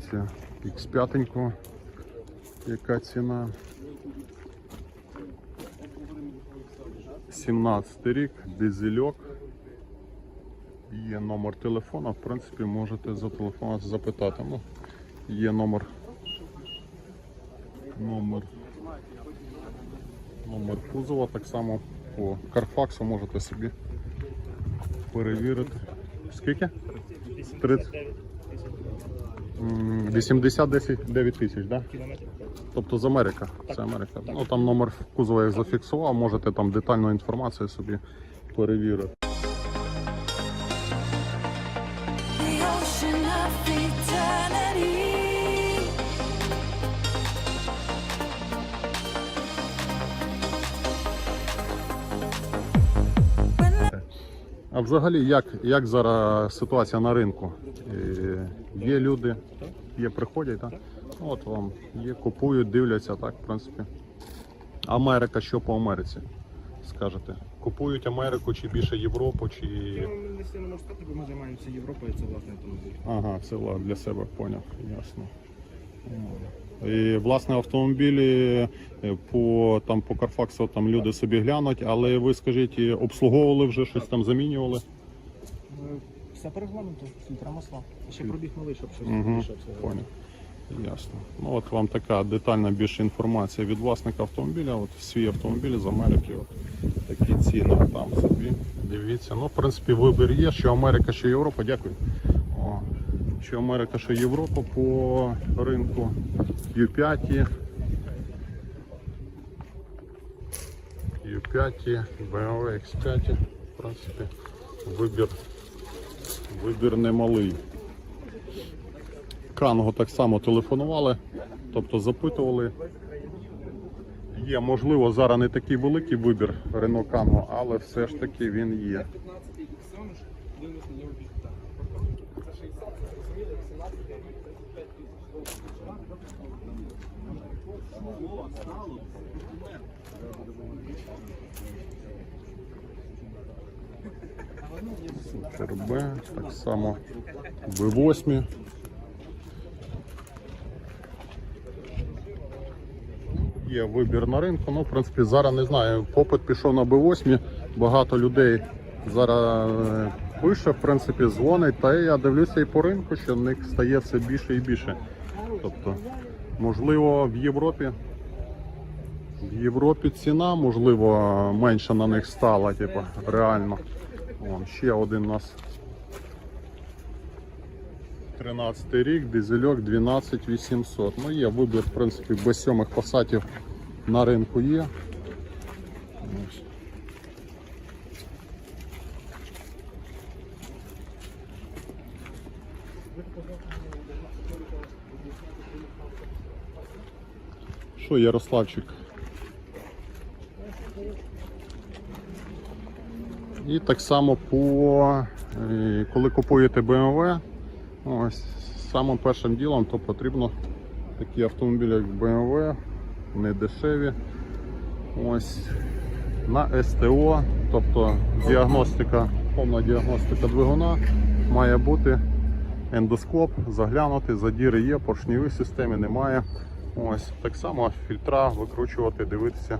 Дивіться, X5, яка ціна. 17 рік, дизельок. Є номер телефона, в принципі, можете зателефонувати, запитати. Ну, є номер. Номер. Номер кузова так само по Карфаксу можете собі перевірити. Скільки? 30. 89 тисяч, так? Тобто з Америка. Це Америка. Ну там номер кузова я зафіксував, можете там детальну інформацію собі перевірити. The ocean of eternity. А взагалі, як, як зараз ситуація на ринку? Е, Є люди, є приходять, так? От вам є, купують, дивляться, так, в принципі. Америка, що по Америці? Скажете? Купують Америку чи більше Європу, чи. Ну, не сильно можу сказати, бо ми займаємося Європою, це власне автомобіль. Ага, це для себе поняв, ясно. І власне автомобілі е, по там по Карфаксу там люди собі глянуть, але ви скажіть, обслуговували вже щось там замінювали? Все по регламенту, фільтра масла. Ще пробіг малий, щоб щось Угу, більше поняв. Ясно. Ну от вам така детальна більше інформація від власника автомобіля. От свій автомобіль з Америки. От такі ціни там собі. Дивіться. Ну, в принципі, вибір є, що Америка, що Європа. Дякую. Що Америка, що Європа по ринку Q5. Q5, BMW X5. В принципі, вибір, вибір немалий. Канго так само телефонували, тобто запитували. Є, можливо, зараз не такий великий вибір Renault Kangoo, але все ж таки він є. Супер Б, так само B8. Є вибір на ринку. Ну, в принципі, зараз не знаю. Попит пішов на B8. Багато людей зараз е, пише, в принципі, дзвонить. Та я дивлюся і по ринку, що в них стає все більше і більше. Тобто, можливо, в Європі. В Європі ціна, можливо, менша на них стала, типу, реально. Вон, ще один у нас 13 рік, дизельок 12800. Ну є вибір, в принципі, без сьомих пасатів на ринку є. Ось. Що, Ярославчик? І так само по е, коли купуєте BMW, ось самим першим ділом то потрібно такі автомобілі, як BMW, не дешеві. Ось на СТО, тобто діагностика, повна діагностика двигуна має бути ендоскоп, заглянути, задіри є, поршневої системи немає. Ось так само фільтра викручувати, дивитися.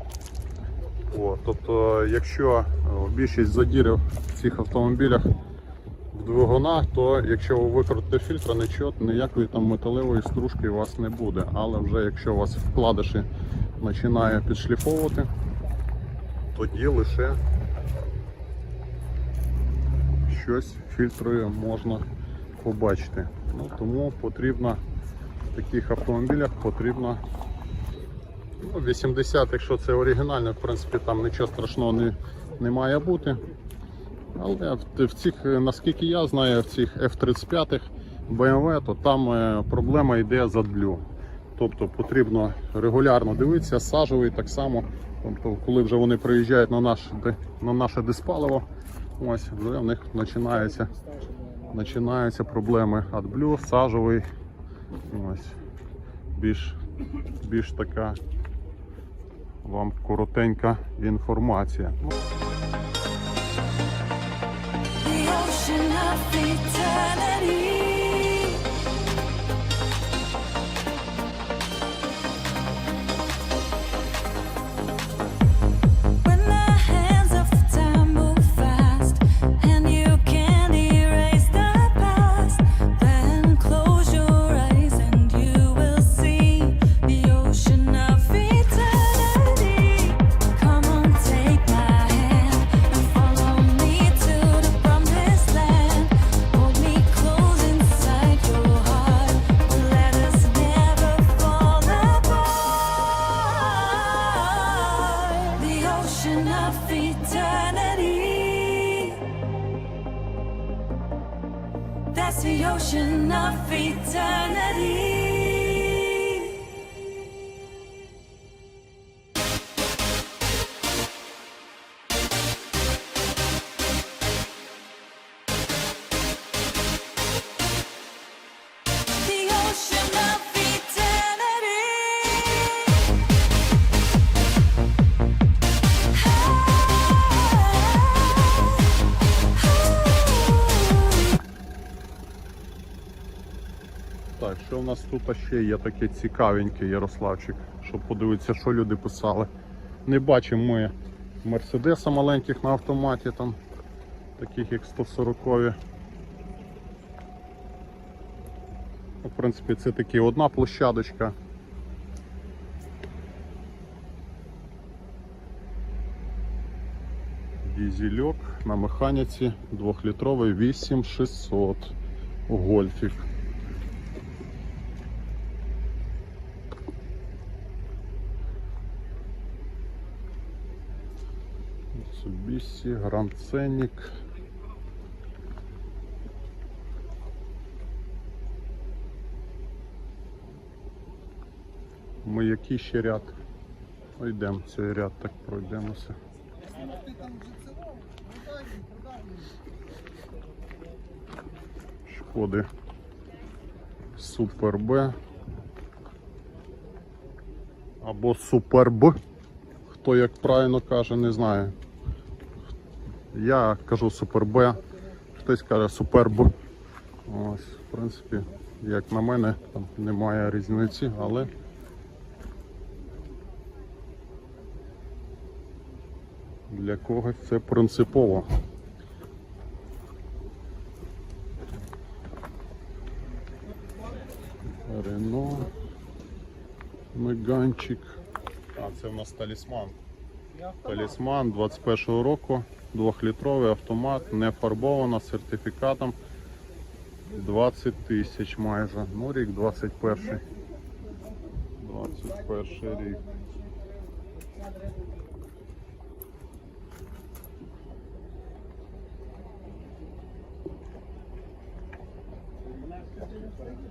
О, тобто, якщо е, більшість задірів в цих автомобілях в двигунах, то якщо ви викрутите фільтр, нічого, ніякої там металевої стружки у вас не буде. Але вже якщо у вас вкладиші починає підшліфовувати, тоді лише щось фільтрою можна побачити. Ну, тому потрібно в таких автомобілях потрібно Ну, 80, якщо це оригінальне, в принципі, там нічого страшного не, не має бути. Але в, цих, наскільки я знаю, в цих F-35 BMW, то там е, проблема йде з AdBlue. Тобто потрібно регулярно дивитися, сажовий так само. Тобто, коли вже вони приїжджають на, наш, на наше диспаливо, ось вже в них починаються, починаються проблеми AdBlue, сажовий. Ось, більш, більш така вам коротенька інформація. The ocean of eternity. enough eternity. Нас тут ще є таке цікавеньке, Ярославчик, щоб подивитися, що люди писали. Не бачимо ми Мерседеса маленьких на автоматі, там, таких як 140 -ві. Ну, В принципі, це таки одна площадочка. Дізельок на механіці 2-літровий 8600 гольфік. Mitsubishi Grand Scenic. Ми який ще ряд? Йдемо цей ряд, так пройдемося. Шкоди Супер Б або Супер Б. Хто як правильно каже, не знаю. Я кажу Супер Б, хтось каже Супер Б. Ось, в принципі, як на мене, там немає різниці, але для когось це принципово. Рено, Меганчик. А, це в нас талісман. Талісман 21-го року, 2-літровий автомат, не фарбована, сертифікатом 20 тисяч майже. Ну, рік 21. 21 рік.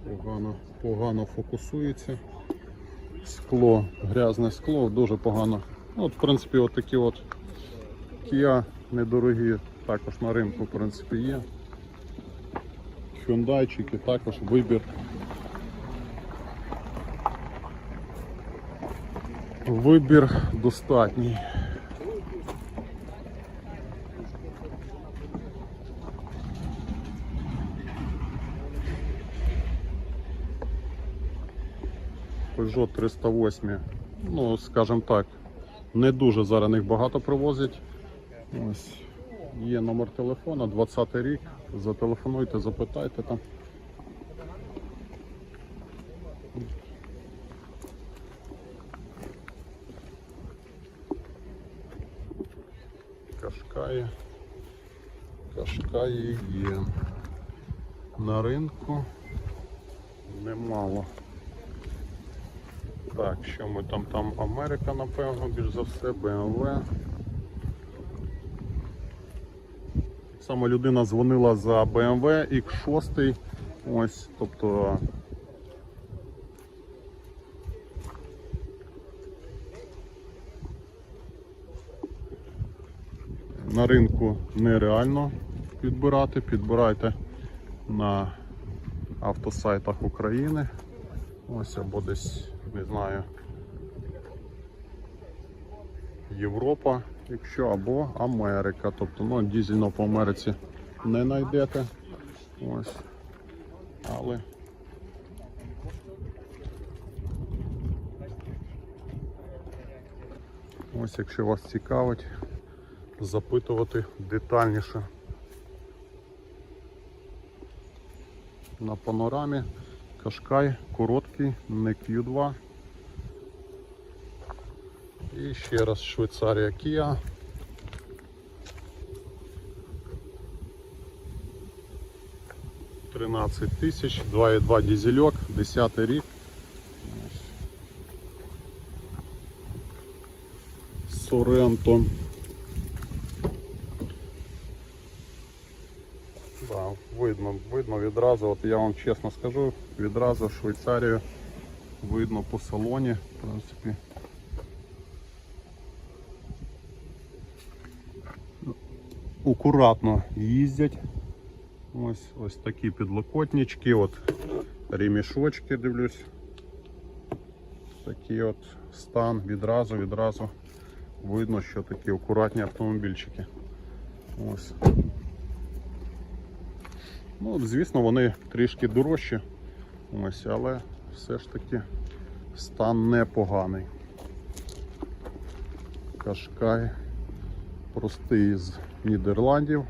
Погано, погано фокусується. Скло, грязне скло, дуже погано. Ну, От, в принципі, от такі от Kia недорогі також на ринку в принципі є. Hyundaiчики також вибір. Вибір достатній. Peugeot 308, ну, скажімо так, не дуже зараз їх багато привозять. Ось. Є номер телефона, 20 рік. Зателефонуйте, запитайте там. Кашкаї. Кашкаї є. На ринку немало. Так, що ми там? Там Америка, напевно, більш за все, BMW. Саме людина дзвонила за BMW X6. Ось, тобто. На ринку нереально підбирати, підбирайте на автосайтах України. Ось або десь, не знаю, Європа, якщо, або Америка. Тобто, ну, дізельно по Америці не знайдете. Ось. Але ось, якщо вас цікавить, запитувати детальніше. На панорамі Кашкай короткий, не Q2. І ще раз Швейцарія Kia. Тринадцять тисяч, 2,2 дизельок, 10 рік. Соренто. Да, видно, відразу, от я вам чесно скажу, відразу Швейцарію видно по салоні, в принципі. Акуратно їздять. Ось ось такі підлокотнички, от ремішочки дивлюсь. Такий от стан відразу, відразу видно, що такі акуратні автомобільчики. Ось. Ну, звісно, вони трішки дорожчі, ось, але все ж таки стан непоганий. Кашкай простий з Нідерландів.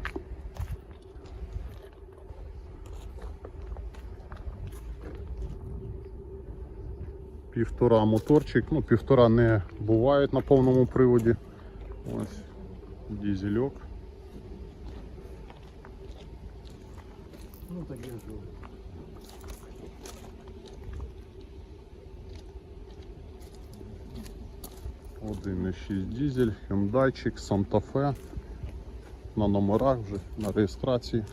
Півтора моторчик, ну півтора не бувають на повному приводі. Ось дізельок. Ну так я живу. Один 1,6 дізель, Hyundai, Santa Fe. На номерах вже, на реєстрації.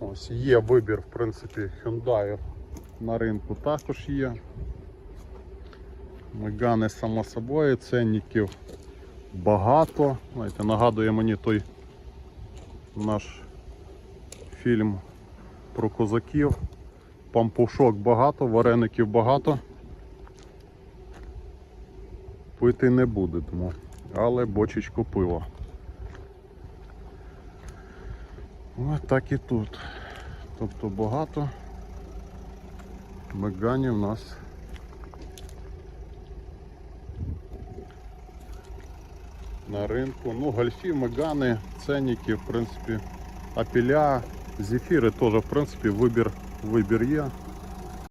Ось є вибір, в принципі, Hyundai на ринку також є. Мегани само собою, ценників багато. Знаєте, нагадує мені той наш фільм про козаків. Пампушок багато, вареників багато. Пити не будемо, але бочечку пива. Ось так і тут. Тобто багато меганів у нас на ринку. Ну, гольфі, мегани, ценники, в принципі, апеля, зефіри теж, в принципі, вибір, вибір є.